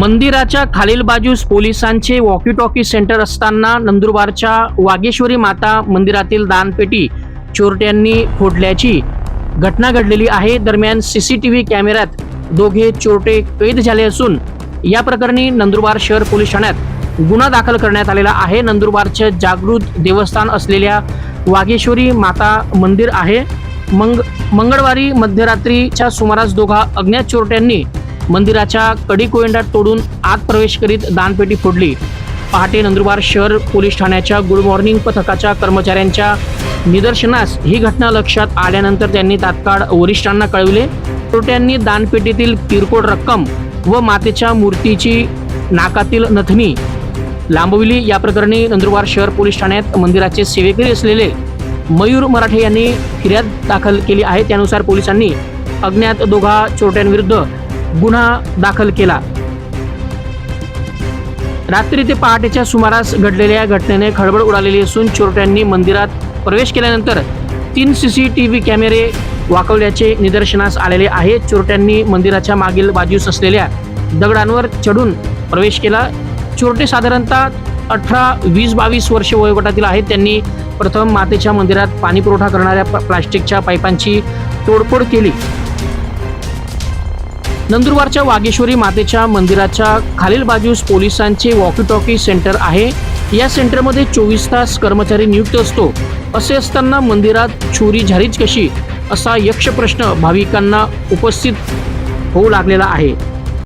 मंदिराच्या खालील बाजूस पोलिसांचे वॉकी टॉकी सेंटर असताना नंदुरबारच्या वागेश्वरी माता मंदिरातील दानपेटी चोरट्यांनी फोडल्याची घटना घडलेली आहे. दरम्यान सीसीटीव्ही कॅमेऱ्यात दोघे चोरटे कैद झाले असून या प्रकरणी नंदुरबार शहर पोलीस ठाण्यात गुन्हा दाखल करण्यात आलेला आहे. नंदुरबारचे जागृत देवस्थान असलेल्या वागेश्वरी माता मंदिर आहे. मंग मंगळवारी मध्यरात्रीच्या सुमारास दोघा अज्ञात चोरट्यांनी मंदिराच्या कडी कोयंडा तोडून आत प्रवेश करीत दानपेटी फोडली. पहाटे नंदुरबार शहर पोलीस ठाण्याच्या गुड मॉर्निंग पथकाच्या कर्मचाऱ्यांच्या निदर्शनास ही घटना लक्षात आल्यानंतर त्यांनी तात्काळ वरिष्ठांना कळविले. तोट्यांनी दानपेटीतील किरकोळ रक्कम व मातेच्या मूर्तीची नाकातील नथनी लांबविली. या प्रकरणी नंदुरबार शहर पोलीस ठाण्यात मंदिराचे सेवेकरी असलेले मयूर मराठे यांनी फिर्याद दाखल केली आहे. त्यानुसार पोलिसांनी अज्ञात दोघा चोरट्यांविरुद्ध गुन्हा दाखल केला. रात्री ते पहाटेच्या सुमारास घडलेल्या घटनेने खळबळ उडालेली असून चोरट्यांनी मंदिरात प्रवेश केल्यानंतर तीन सी सी टी व्ही कॅमेरे वाकवल्याचे निदर्शनास आलेले आहे. चोरट्यांनी मंदिराच्या मागील बाजूस असलेल्या दगडांवर चढून प्रवेश केला. चोरटे साधारणतः अठरा वीस बावीस वर्ष वयोगटातील आहेत. त्यांनी प्रथम मातेच्या मंदिरात पाणीपुरवठा करणाऱ्या प्लास्टिकच्या पाईपांची तोडफोड केली. नंदुरबारच्या वागेश्वरी मातेच्या मंदिराच्या खालील बाजूस पोलिसांचे वॉकी टॉकी सेंटर आहे. या सेंटरमध्ये चोवीस तास कर्मचारी नियुक्त असतो. असे असताना मंदिरात चोरी झालीच कशी? असा यक्ष प्रश्न भाविकांना उपस्थित होऊ लागलेला आहे.